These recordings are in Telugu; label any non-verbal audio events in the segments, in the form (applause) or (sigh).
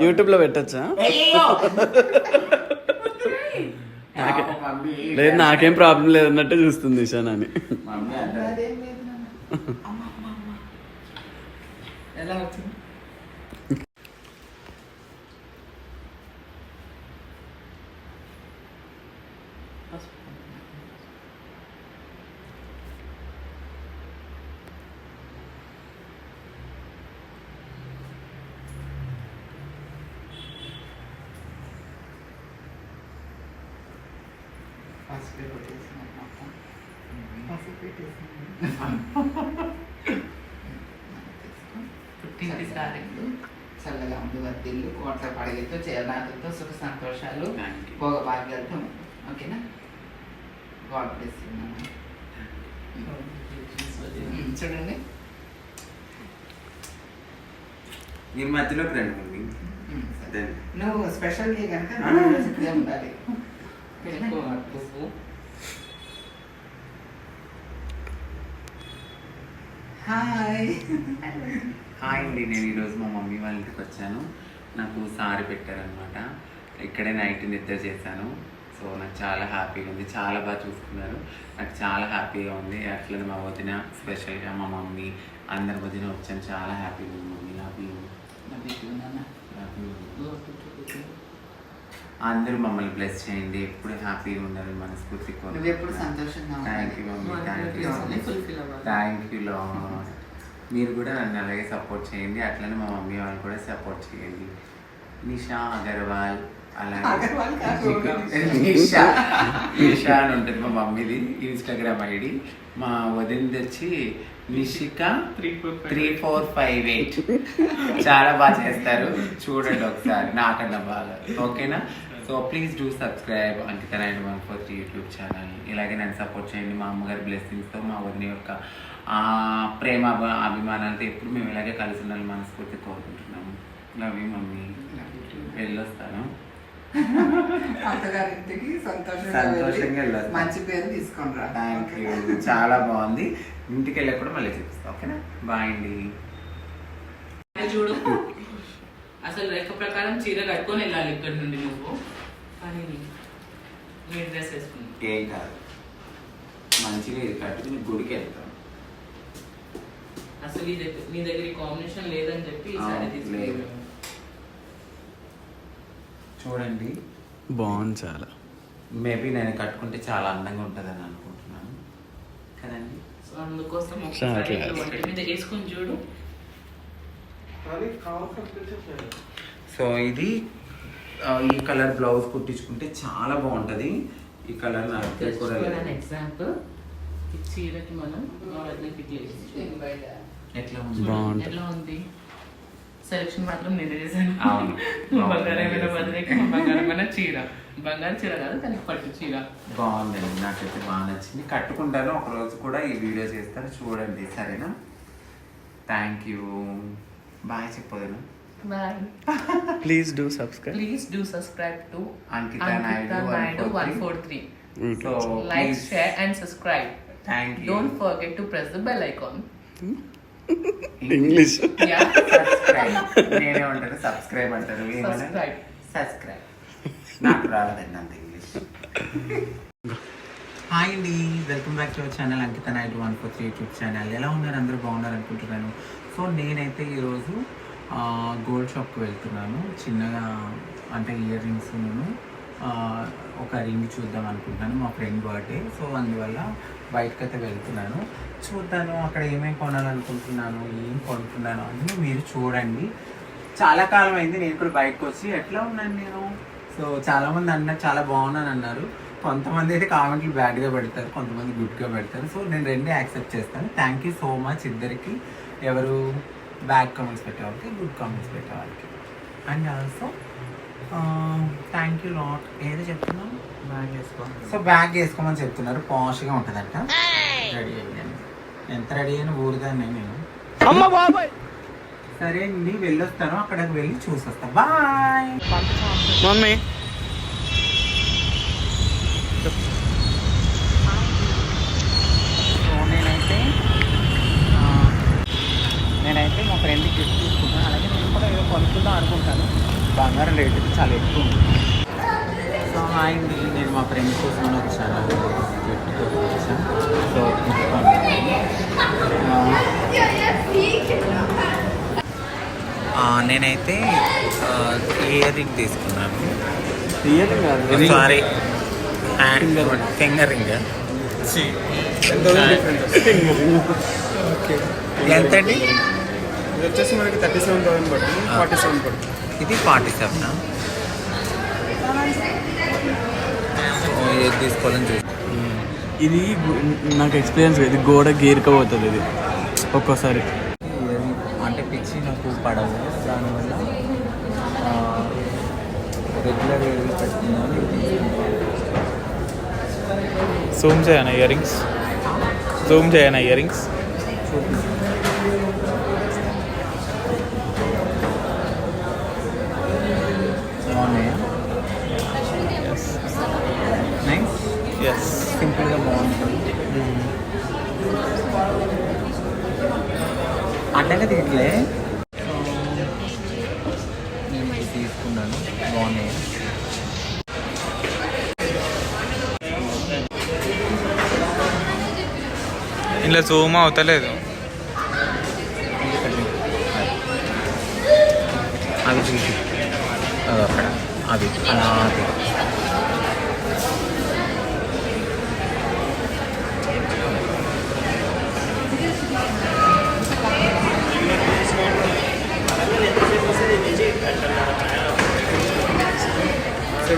యూట్యూబ్లో పెట్టచ్చా లేదు నాకేం ప్రాబ్లం లేదన్నట్టే చూస్తుంది ఇషాన్ అని అంటారు అదేం లేదు నాన్న. అమ్మ, అమ్మ, అమ్మ. ఎలా వచ్చింది పసుపు పెట్టేసిన మొత్తం. పసుపు పెట్టేసిన. పుట్టింటిసారి చల్లగా ఉండి వర్దిల్లు కోట్ల పడగలతో చేరనాథంతో సుఖ సంతోషాలు. భోగ భాగ్యాలతో ఓకేనా గాడ్ బ్లెస్ చూడండి మీరు మధ్యలో రండి. అదే. నువ్వు స్పెషల్ కనుక ఆ. హాయ్ హాయ్ అండి నేను ఈరోజు మా మమ్మీ వాళ్ళ ఇంటికి వచ్చాను. నాకు సారీ పెట్టారనమాట ఇక్కడే నైట్ నిద్ర చేశాను. సో నాకు చాలా హ్యాపీగా ఉంది. చాలా బాగా చూసుకున్నారు. నాకు చాలా హ్యాపీగా ఉంది. అట్లనే మా వదిన స్పెషల్గా మా మమ్మీ అందరి వదిన వచ్చాను. చాలా హ్యాపీగా ఉంది. మమ్మీ హ్యాపీ అందరూ మమ్మల్ని బ్లెస్ చేయండి. ఎప్పుడు హ్యాపీగా ఉండాలని మనస్ఫూర్తి నువ్వు ఎప్పుడు సంతోషంగా thank you mummy thank you థ్యాంక్లో మీరు కూడా నన్ను అలాగే సపోర్ట్ చేయండి. అట్లనే మా మమ్మీ వాళ్ళు కూడా సపోర్ట్ చేయండి. నిషా అగర్వాల్ అలాగే అగర్వాల్ కాదు. నిషా. నిషా. అని ఉంటుంది మా మమ్మీది ఇన్స్టాగ్రామ్ ఐడి. మా వదిన వచ్చి Nishika three four five eight చాలా బాగా చేస్తారు. చూడండి ఒకసారి. నాకన్నా బాగా. ఓకేనా so please do subscribe Ankita nine one four three YouTube channel ఇలాగే నన్ను సపోర్ట్ చేయండి. మా అమ్మగారి బ్లెస్సింగ్స్తో మా వదిన యొక్క ఆ, ప్రేమ అభ- అభిమానాలతో ఎప్పుడు మేము ఇలాగే కలిసి ఉండాలని మనస్ఫూర్తి కోరుకుంటున్నాము. Love you mummy. వెళ్ళొస్తాను. అత్తగారింటికి సంతోషంగా. మంచి పేరు తీసుకొని రా. థ్యాంక్ యూ చాలా బాగుంది. ఇంటికి వెళ్ళినప్పుడు మళ్ళీ చూపిస్తాను ఓకేనా? బాయ్ అండి. చూడు అసలు లెక్క ప్రకారం చీర కట్టుకొని వెళ్ళాలి ఇక్కడ నుండి నువ్వు. కానీ మీ డ్రెస్ వేసుకున్నావు ఏం కాదు. మంచిగా ఇది కట్టుకుని గుడికి వెళ్తాం అసలు దగ్గర నీ దగ్గర ఈ కాంబినేషన్ లేదని చెప్పి ఈ సారీ లేదు. చూడండి. బాగుంది చాలా. మేబీ నేను కట్టుకుంటే చాలా అందంగా ఉంటుందని అనుకుంటున్నాను. కదండి? సో అందుకోసం ఒకసారి. ఇట్లా వంటి మీద వేసుకొని చూడు. సో ఇది ఈ కలర్ బ్లౌజ్ కుట్టించుకుంటే చాలా బాగుంటుంది. ఈ కలర్ నాకు. ఎగ్జాంపుల్ ఈ చీరకి మనం ఎట్లా ఉంది. ఎట్లా ఉంది? సెలక్షన్ మాత్రం నేనే చేశాను. (laughs) బంగారమైన బదిలీకి బంగారమైన చీర. బంగారు చీర కాదు కానీ పట్టు చీర. బాగుందండి. నాకైతే బాగా నచ్చింది. కట్టుకుంటాను. ఒక రోజు కూడా ఈ వీడియో చేస్తాను. చూడండి. సరేనా? థ్యాంక్ యూ బాయ్ చెప్పదు bye. Please do subscribe please do subscribe to Ankita Naidu Naidu 143. 143. So Like, share, and subscribe. Thank you Don't forget to press the bell icon. English Yeah, subscribe నేనే ఉంటాను సబ్స్క్రైబ్ అంటారు subscribe. సబ్స్క్రైబ్ నాకు రాలేదండి అంత ఇంగ్లీష్ హాయ్ అండి. Welcome back to our channel Ankita nine one four three YouTube channel ఎలా ఉన్నారు? అందరూ బాగున్నారు అనుకుంటున్నాను సో నేనైతే ఈరోజు గోల్డ్ షాప్కి వెళ్తున్నాను. చిన్నగా అంటే ఇయర్ రింగ్స్ ఒక రింగ్ చూద్దాం అనుకుంటున్నాను మా ఫ్రెండ్ బర్త్డే. సో అందువల్ల బయటకు అయితే వెళ్తున్నాను. చూద్దాను అక్కడ ఏమేమి కొనాలనుకుంటున్నాను ఏం కొనుక్కున్నాను అని మీరు చూడండి. చాలా కాలం అయింది నేను కూడా బయటకు వచ్చి ఎట్లా ఉన్నాను నేను? సో చాలామంది అన్నారు చాలా బాగున్నాను అన్నారు. కొంతమంది అయితే కామెంట్లు బ్యాడ్గా పెడతారు కొంతమంది గుడ్గా పెడతారు. సో నేను రెండే యాక్సెప్ట్ చేస్తాను. థ్యాంక్ యూ సో మచ్ ఇద్దరికి. ఎవరు బ్యాడ్ కామెంట్స్ పెట్టేవాళ్ళకి good comments పెట్టేవాళ్ళకి. And also thank you lot ఏదో చెప్తున్నాను బ్యాగ్ వేసుకో సో బ్యాగ్ వేసుకోమని చెప్తున్నారు. పాష్గా ఉంటుందంట. రెడీ అయ్యాను. ఎంత రెడీ అయినా ఊరుదాన్ని నేను. సరే అండి వెళ్ళొస్తాను. అక్కడికి వెళ్ళి చూసొస్తా. బాయ్ మమ్మీ సో నేనైతే ఆ, నేనైతే మా ఫ్రెండ్కి గిఫ్ట్ తీసుకున్నాను అలాగే నేను కూడా ఏదో కొనుక్కుందాం అనుకుంటాను బా బంగారం రేట్ అయితే చాలా ఎక్కువ సో హాయ్ అండి. నేను మా ఫ్రెండ్ కోసం కోసం వచ్చాను సో నేనైతే ఇయర్ రింగ్ తీసుకున్నాను. తీయటం కాదు సారీ ఫింగర్ రింగ్ ఎంత అండి ఇది వచ్చేసి మనకి థర్టీ సెవెన్ థౌసండ్ పడుతుంది ఫార్టీ సెవెన్ పడుతుంది. ఇది ఫార్టీ సెవెన్. ఏది తీసుకోవాలని చూసి. ఇది నాకు ఎక్స్పీరియన్స్ ఇది గోడ గీరకపోతుంది ఇది. ఒక్కోసారి. అంటే పిచ్చి నాకు పడవు. దానివల్ల రెగ్యులర్ పెట్టుకున్నాను జూమ్ చేయనా ఇయర్ రింగ్స్ జూమ్ చేయనా ఇయర్ రింగ్స్ అడ్డంగా నేను తీసుకున్నాను బాగున్నాయి ఇలా జూమ్ అవుతలేదు. అవి చూసి అది అక్కడ. అవి అలా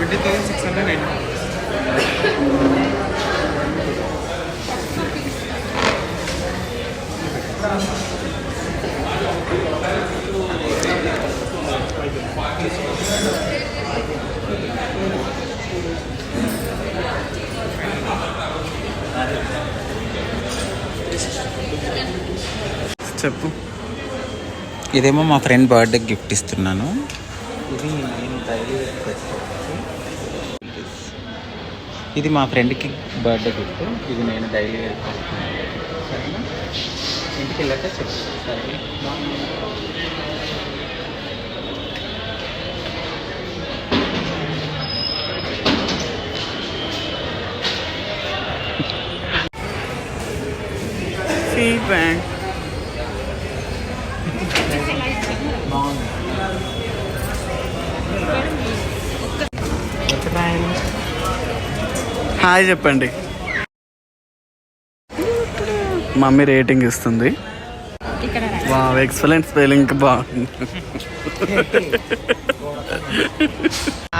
seventy thousand six hundred nine చెప్పు. ఇదేమో మా ఫ్రెండ్ బర్త్డే గిఫ్ట్ ఇస్తున్నాను. ఇది నేను డైలీ పెట్టుకోవచ్చు ఇది మా ఫ్రెండ్కి బర్త్డే గిఫ్ట్. ఇది నేను డైలీ వేసుకుంటున్నాను సరేనా ఇంటికి వెళ్ళాక చెప్తాను సరే ఫీడ్బ్యాక్ హాయ్ చెప్పండి. మమ్మీ రేటింగ్ ఇస్తుంది. వా ఎక్సలెంట్ స్పెల్లింగ్ బాగుంది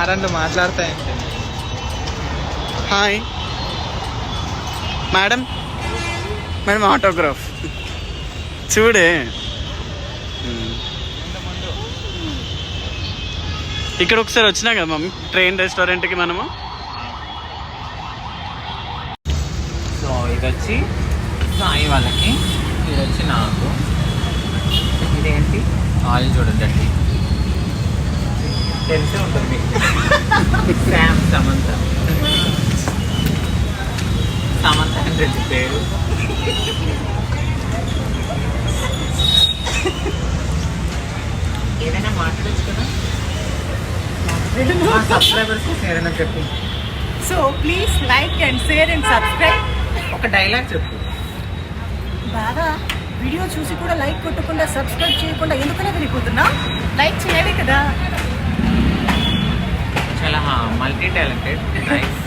ఆరండు మాట్లాడతాయి హాయ్. Madam madam autograph. చూడే. ఇక్కడ ఒకసారి వచ్చినా కదా మమ్మీ? ట్రైన్ రెస్టారెంట్కి మనము సో ఇది వచ్చి సాయి వాళ్ళకి. ఇది వచ్చి నాకు. ఇదేంటి? ఆయిల్ చూడండి అండి తెలిసే ఉంటుంది మీకు. శామ్ సమంత సమంత అంటే పేరు. ఏదైనా మాట్లాడచ్చు కదా? సబ్స్క్రైబర్స్ ఏదైనా చెప్పు. So please like and share and subscribe ఒక డైలాగ్ చెప్పు. బాగా వీడియో చూసి కూడా లైక్ కొట్టకుండా సబ్స్క్రైబ్ చేయకుండా ఎందుకనే వెళ్ళిపోతున్నా? లైక్ చేయాలి కదా. చాలా మల్టీ టాలెంటెడ్ నైస్